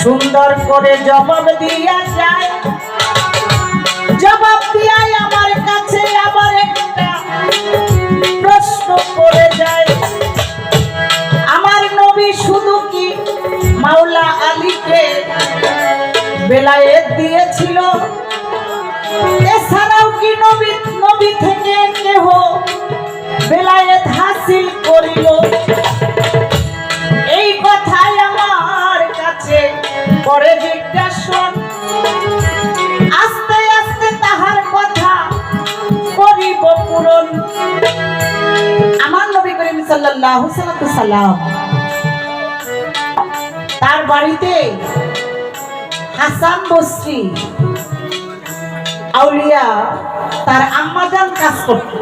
সুন্দর করে জবাব দিয়া যায়। আস্তে আস্তে তাহার কথা আমার তার বাড়িতে হাসান বসরি আউলিয়া তার আম্মাজান কাজ করত।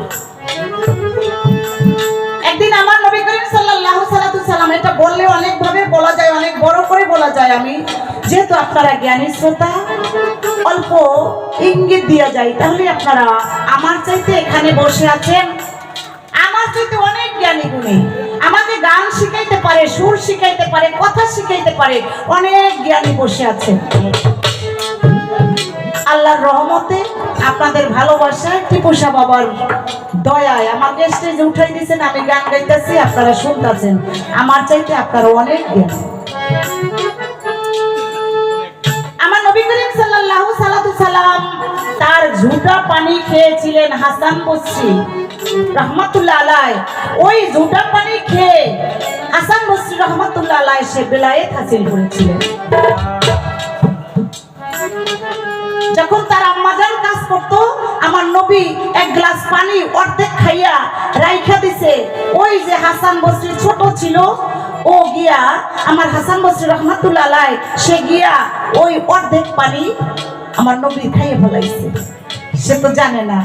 একদিন আমার নবী করিম সাল্লাল্লাহু সাল্লাম এটা বললে অনেক ভাবে বলা যায়, অনেক বড় করে বলা যায় আমি। যেহেতু আপনারা জ্ঞানী শ্রোতা, অল্প ইঙ্গিত দিয়া যায় তাহলে আপনারা আমার চাইতে এখানে বসে আছেন। আমার চাইতে অনেক জ্ঞানী গুণী। আমাকে গান শিখাইতে পারে, সুর শিখাইতে পারে, কথা শিখাইতে পারে, অনেক জ্ঞানী বসে আছেন। আল্লাহর রহমতে আপনাদের ভালোবাসায় টিপুসা বাবার দয়ায় আমাকে স্টেজে উঠাই দিয়েছেন, আমি গান গাইতেছি, আপনারা শুনতেছেন। আমার চাইতে আপনারা অনেক জ্ঞান। ঝুটা পানি খেয়েছিলেন হাসান বসরি রহমাতুল্লাহ ওই ঝুটা পানি খেয়ে হাসান বসরি রহমাতুল্লাহ সে বেলায়েত হাসিল করেছিলেন। যখন তার আম্মাজান কাজ করত, আমার নবী এক গ্লাস পানি অর্ধেক খাইয়া রাইখা দিছে। ওই যে হাসান বসরি ছোট ছিল, ও গিয়া আমার হাসান বসরি রহমাতুল্লাহ সে গিয়া ওই অর্ধেক পানি আমার নবী খাইয়ে ফেলাইছে। সে তো জানে না।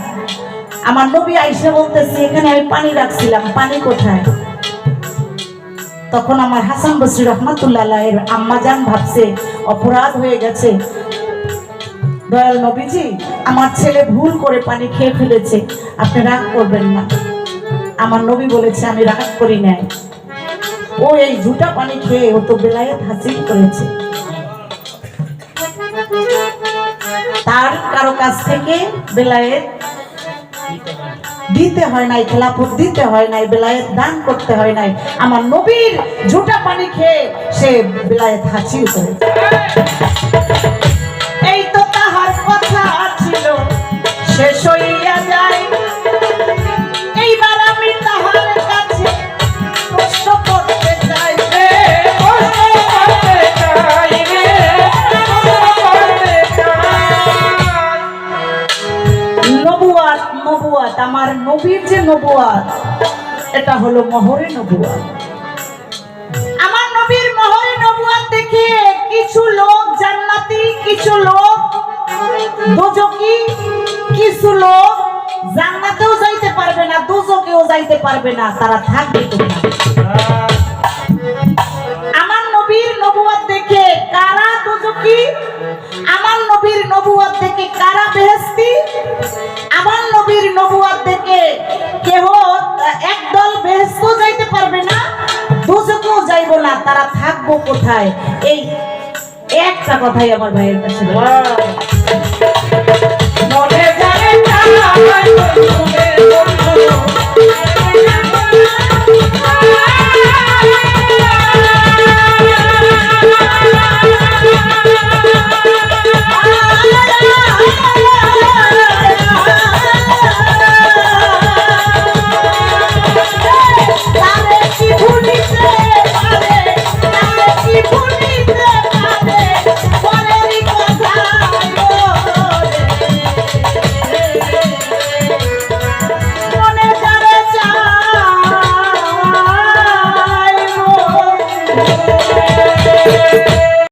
আমার নবী আইসে বলতেছে, এখানে আমি পানি রাখছিলাম, পানি কোথায়? তখন আমার হাসান বসরি রহমাতুল্লাহ আলাইয়ের আম্মাজান ভাবছে, অপরাধ হয়ে গেছে। দয়াল নবীজি, আমার ছেলে ভুল করে পানি খেয়ে ফেলেছে, আপনি রাগ করবেন না। আমার নবী বলেছে, আমি রাগ করি নাই। ও এই ঝুটা পানি খেয়ে ও তো বেলায়েত হাসিল করেছে। তার কারও কাছ থেকে বেলায়েত দিতে হয় নাই, খেলাফত দিতে হয় নাই, বেলায়েত দান করতে হয় নাই। আমার নবীর ঝুটা পানি খেয়ে সে বেলায়েত হাসিল করেছে নবুয়াত, আমার নবীর যে নবুয়াত, এটা হলো মহরে নবুয়াত। আমার নবীর মহরে নবুয়াত দেখে কিছু লোক জান্নাতি, কিছু লোক দোজকি, কিছু লোক জান্নাতেও যাইতে পারবে না, দোজকেও যাইতে পারবে না, তারা থাকবে কোথায়? দেখে কেহ একদল বেহেস্ত যাইতে পারবে না দুজকেও যাইব না, তারা থাকব কোথায়? এই একটা কথাই আমার ভাইয়ের কাছে